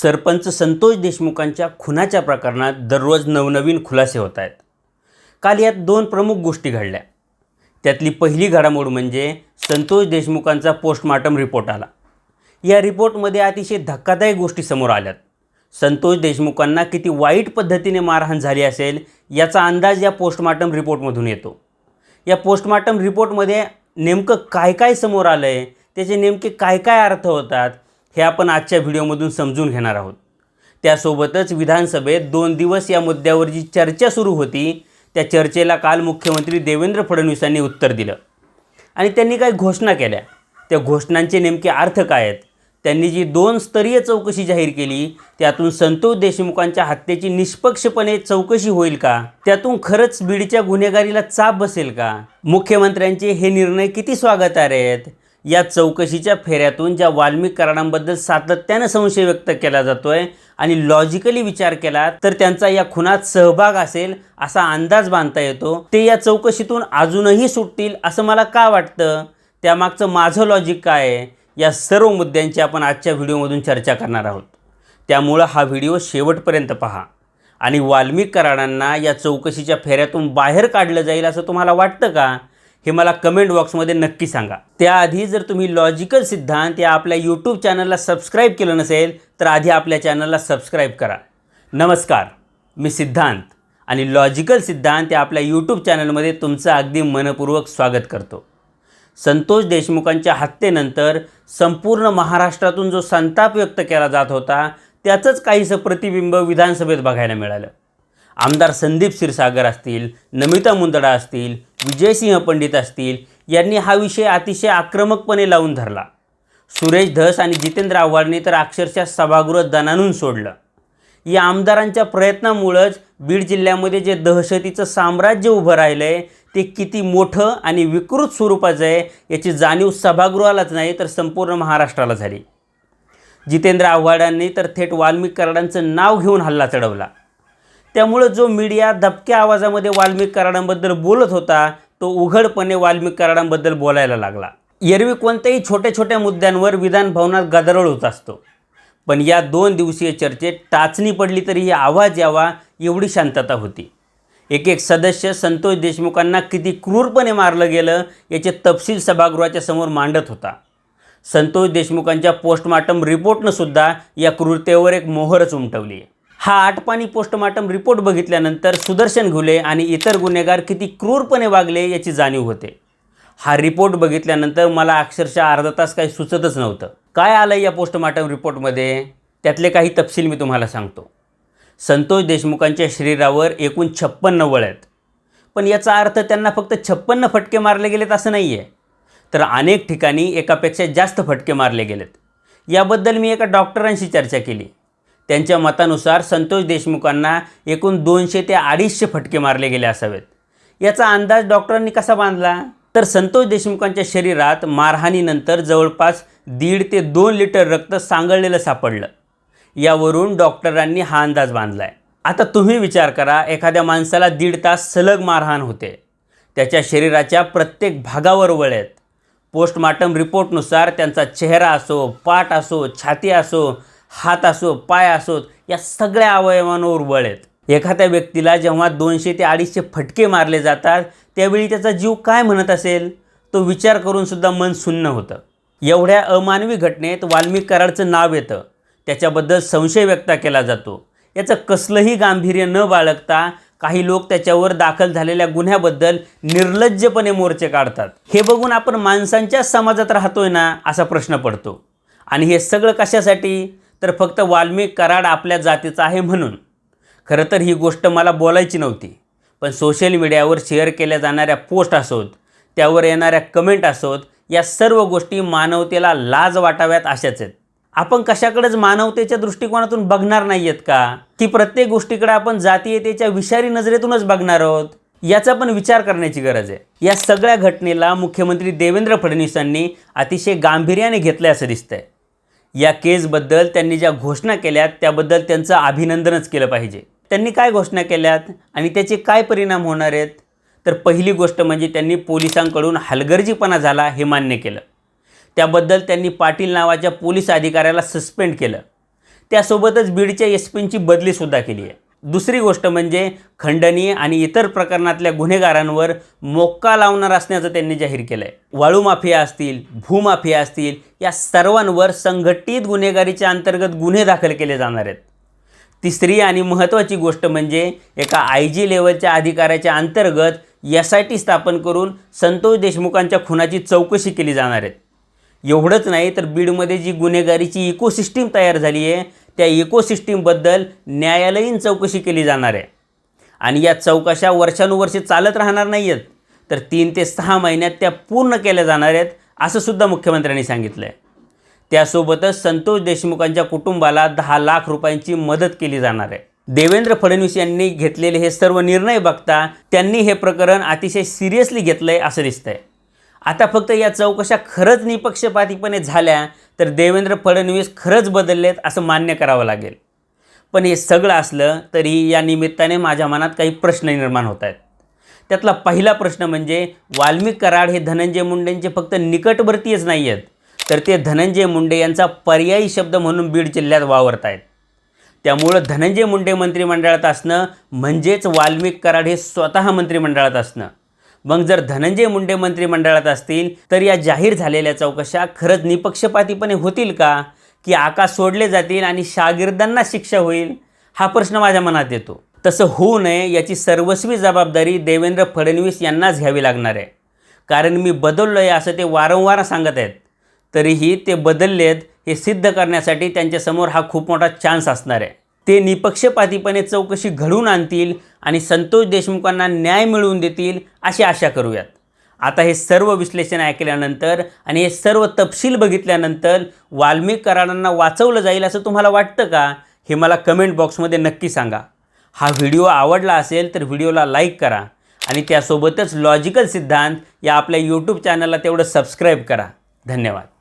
सरपंच संतोष देशमुखांच्या खुनाच्या प्रकरणात दररोज नवनवीन खुलासे होत आहेत. काल यात दोन प्रमुख गोष्टी घडल्या. त्यातली पहिली घडामोड म्हणजे संतोष देशमुखांचा पोस्टमार्टम रिपोर्ट आला. या रिपोर्टमध्ये अतिशय धक्कादायक गोष्टी समोर आल्यात. संतोष देशमुखांना किती वाईट पद्धतीने मारहाण झाली असेल याचा अंदाज या पोस्टमार्टम रिपोर्टमधून येतो. या पोस्टमार्टम रिपोर्टमध्ये नेमकं काय काय समोर आलं आहे त्याचे नेमके काय काय अर्थ होतात हे आपण आजच्या व्हिडिओमधून समजून घेणार आहोत. त्यासोबतच विधानसभेत दोन दिवस या मुद्द्यावर जी चर्चा सुरू होती त्या चर्चेला काल मुख्यमंत्री देवेंद्र फडणवीसांनी उत्तर दिलं. आणि त्यांनी काही घोषणा केल्या. त्या घोषणांचे नेमके अर्थ काय आहेत? त्यांनी जी दोन स्तरीय चौकशी जाहीर केली त्यातून संतोष देशमुखांच्या हत्येची निष्पक्षपणे चौकशी होईल का? त्यातून खरंच बीडच्या गुन्हेगारीला चाप बसेल का? मुख्यमंत्र्यांचे हे निर्णय किती स्वागतार्ह आहेत? या चौकशीच्या फेऱ्यातून ज्या वाल्मिक कारणांबद्दल सातत्यानं संशय व्यक्त केला जातोय आणि लॉजिकली विचार केला तर त्यांचा या खुनात सहभाग असेल असा अंदाज बांधता येतो. ते या चौकशीतून अजूनही सुटतील असं मला का वाटतं? त्यामागचं माझं लॉजिक काय आहे? या सर्व मुद्द्यांची आपण आजच्या व्हिडिओमधून चर्चा करणार आहोत. त्यामुळं हा व्हिडिओ शेवटपर्यंत पहा. आणि वाल्मिक कराडांना या चौकशीच्या फेऱ्यातून बाहेर काढलं जाईल असं तुम्हाला वाटतं का? हे मला कमेंट बॉक्समध्ये नक्की सांगा. त्याआधी जर तुम्ही लॉजिकल सिद्धांत या आपल्या यूट्यूब चॅनलला सबस्क्राईब केलं नसेल तर आधी आपल्या चॅनलला सबस्क्राईब करा. नमस्कार मी सिद्धांत आणि लॉजिकल सिद्धांत या आपल्या यूट्यूब चॅनलमध्ये तुमचं अगदी मनपूर्वक स्वागत करतो. संतोष देशमुखांच्या हत्येनंतर संपूर्ण महाराष्ट्रातून जो संताप व्यक्त केला जात होता त्याचंच काहीसं प्रतिबिंब विधानसभेत बघायला मिळालं. आमदार संदीप क्षीरसागर असतील नमिता मुंदडा असतील विजयसिंह पंडित असतील यांनी हा विषय अतिशय आक्रमकपणे लावून धरला. सुरेश धस आणि जितेंद्र आव्हाडने तर अक्षरशः सभागृह दणानून सोडलं. या आमदारांच्या प्रयत्नामुळंच बीड जिल्ह्यामध्ये जे दहशतीचं साम्राज्य उभं राहिलं आहे ते किती मोठं आणि विकृत स्वरूपाचं आहे याची जाणीव सभागृहालाच नाही तर संपूर्ण महाराष्ट्राला झाली. जितेंद्र आव्हाडांनी तर थेट वाल्मिक कराडांचं नाव घेऊन हल्ला चढवला. त्यामुळं जो मीडिया दबक्या आवाजामध्ये वाल्मिक कराडांबद्दल बोलत होता तो उघडपणे वाल्मिक कराडांबद्दल बोलायला लागला. एरवी कोणत्याही छोट्या छोट्या मुद्द्यांवर विधान भवनात गदारोळ होत असतो. पण या दोन दिवसीय चर्चेत टाचणी पडली तरी ही आवाज यावा एवढी शांतता होती. एक एक सदस्य संतोष देशमुखांना किती क्रूरपणे मारलं गेलं याचे तपशील सभागृहाच्या समोर मांडत होता. संतोष देशमुखांच्या पोस्टमार्टम रिपोर्टनं सुद्धा या क्रूरतेवर एक मोहरच उमटवली आहे. हा आटपाणी पोस्टमार्टम रिपोर्ट बघितल्यानंतर सुदर्शन घुले आणि इतर गुन्हेगार किती क्रूरपणे वागले याची जाणीव होते. हा रिपोर्ट बघितल्यानंतर मला अक्षरशः अर्धा तास काही सुचतच नव्हतं. काय आलं या पोस्टमार्टम रिपोर्टमध्ये? त्यातले काही तपशील मी तुम्हाला सांगतो. संतोष देशमुखांच्या शरीरावर एकूण छप्पन्न वळ आहेत पण याचा अर्थ त्यांना फक्त छप्पन्न फटके मारले गेलेत असं नाही आहे तर अनेक ठिकाणी एकापेक्षा जास्त फटके मारले गेलेत. याबद्दल मी एका डॉक्टरांशी चर्चा केली. त्यांच्या मतानुसार संतोष देशमुखांना एकूण दोनशे ते अडीचशे फटके मारले गेले असावेत. याचा अंदाज डॉक्टरांनी कसा बांधला? तर संतोष देशमुखांच्या शरीरात मारहाणीनंतर जवळपास दीड ते दोन लिटर रक्त सांगळलेलं सापडलं. यावरून डॉक्टरांनी हा अंदाज बांधला आहे आता तुम्ही विचार करा एखाद्या माणसाला दीड तास सलग मारहाण होते. त्याच्या शरीराच्या प्रत्येक भागावर वळेत. पोस्टमार्टम रिपोर्टनुसार त्यांचा चेहरा असो पाठ असो छाती असो हात असो पाय असोत या सगळ्या अवयवांवर वळेत एखाद्या व्यक्तीला जेव्हा दोनशे ते अडीचशे फटके मारले जातात त्यावेळी त्याचा जीव काय म्हणत असेल? तो विचार करूनसुद्धा मन सुन्न होतं. एवढ्या अमानवी घटनेत वाल्मिक कराडचं नाव येतं. त्याच्याबद्दल संशय व्यक्त केला जातो. याचं कसलंही गांभीर्य न बाळगता काही लोक त्याच्यावर दाखल झालेल्या गुन्ह्याबद्दल निर्लज्जपणे मोर्चे काढतात. हे बघून आपण माणसांच्या समाजात राहतोय ना असा प्रश्न पडतो. आणि हे सगळं कशासाठी? तर फक्त वाल्मिक कराड आपल्या जातीचा आहे म्हणून. खरं तर ही गोष्ट मला बोलायची नव्हती. पण सोशल मीडियावर शेअर केल्या जाणाऱ्या पोस्ट असोत त्यावर येणाऱ्या कमेंट असोत या सर्व गोष्टी मानवतेला लाज वाटाव्यात अशाच आहेत. आपण कशाकडेच मानवतेच्या दृष्टिकोनातून बघणार नाही आहेत का? की प्रत्येक गोष्टीकडे आपण जातीयतेच्या विषारी नजरेतूनच बघणार आहोत? याचा पण विचार करण्याची गरज आहे. या सगळ्या घटनेला मुख्यमंत्री देवेंद्र फडणवीसांनी अतिशय गांभीर्याने घेतलं असं दिसतंय. या केसबद्दल त्यांनी ज्या घोषणा केल्यात त्याबद्दल त्यांचं अभिनंदनच केलं पाहिजे. त्यांनी काय घोषणा केल्यात आणि त्याचे काय परिणाम होणार आहेत? तर पहिली गोष्ट म्हणजे त्यांनी पोलिसांकडून हलगर्जीपणा झाला हे मान्य केलं. त्याबद्दल त्यांनी पाटील नावाच्या पोलीस अधिकाऱ्याला सस्पेंड केलं. त्यासोबतच बीडच्या एस पींची बदलीसुद्धा केली आहे. दुसरी गोष्ट म्हणजे खंडणी आणि इतर प्रकरणातल्या गुन्हेगारांवर मोक्का लावणार असण्याचं त्यांनी जाहीर केलं आहे वाळू माफिया असतील भूमाफिया असतील या सर्वांवर संघटित गुन्हेगारीच्या अंतर्गत गुन्हे दाखल केले जाणार आहेत. तिसरी आणि महत्त्वाची गोष्ट म्हणजे एका आय जी लेवलच्या अधिकाऱ्याच्या अंतर्गत एस आय टी स्थापन करून संतोष देशमुखांच्या खुनाची चौकशी केली जाणार आहेत एवढंच नाही तर बीडमध्ये जी गुन्हेगारीची इकोसिस्टीम तयार झाली आहे त्या इकोसिस्टीमबद्दल न्यायालयीन चौकशी केली जाणार आहे. आणि या चौकशा वर्षानुवर्षे चालत राहणार नाही आहेत तर तीन ते सहा महिन्यात त्या पूर्ण केल्या जाणार आहेत असं सुद्धा मुख्यमंत्र्यांनी सांगितलं आहे त्यासोबतच संतोष देशमुखांच्या कुटुंबाला दहा लाख रुपयांची मदत केली जाणार आहे. देवेंद्र फडणवीस यांनी घेतलेले हे सर्व निर्णय बघता त्यांनी हे प्रकरण अतिशय सिरियसली घेतलं आहे असं दिसतंय. आता फक्त या चौकशा खरंच निपक्षपातीपणे झाल्या तर देवेंद्र फडणवीस खरंच बदललेत असं मान्य करावं लागेल. पण हे सगळं असलं तरी या निमित्ताने माझ्या मनात काही प्रश्न निर्माण होत आहेत. त्यातला पहिला प्रश्न म्हणजे वाल्मिक कराड हे धनंजय मुंडेंचे फक्त निकटवर्तीयच नाही आहेत तर ते धनंजय मुंडे यांचा पर्यायी शब्द म्हणून बीड जिल्ह्यात वावरत आहेत. त्यामुळं धनंजय मुंडे मंत्रिमंडळात असणं म्हणजेच वाल्मिक कराड हे स्वतः मंत्रिमंडळात असणं. मग जर धनंजय मुंडे मंत्रिमंडळात असतील तर या जाहीर झालेल्या चौकशा खरंच निपक्षपातीपणे होतील का? की आकाश सोडले जातील आणि शागिर्दांना शिक्षा होईल? हा प्रश्न माझ्या मनात येतो. तसं होऊ नये याची सर्वस्वी जबाबदारी देवेंद्र फडणवीस यांनाच घ्यावी लागणार आहे. कारण मी बदललो आहे असं ते वारंवार सांगत आहेत. तरीही ते बदललेत हे सिद्ध करण्यासाठी त्यांच्यासमोर हा खूप मोठा चान्स असणार आहे. ते निपक्षपातीपणे चौकशी घडवून आणतील आणि संतोष देशमुखांना न्याय मिळवून देतील अशी आशा करूयात. आता हे सर्व विश्लेषण ऐकल्यानंतर आणि हे सर्व तपशील बघितल्यानंतर वाल्मिक कराडांना वाचवलं जाईल असं तुम्हाला वाटतं का? हे मला कमेंट बॉक्समध्ये नक्की सांगा. हा व्हिडिओ आवडला असेल तर व्हिडिओला लाईक करा आणि त्यासोबतच लॉजिकल सिद्धांत या आपल्या यूट्यूब चॅनलला तेवढं सबस्क्राईब करा. धन्यवाद.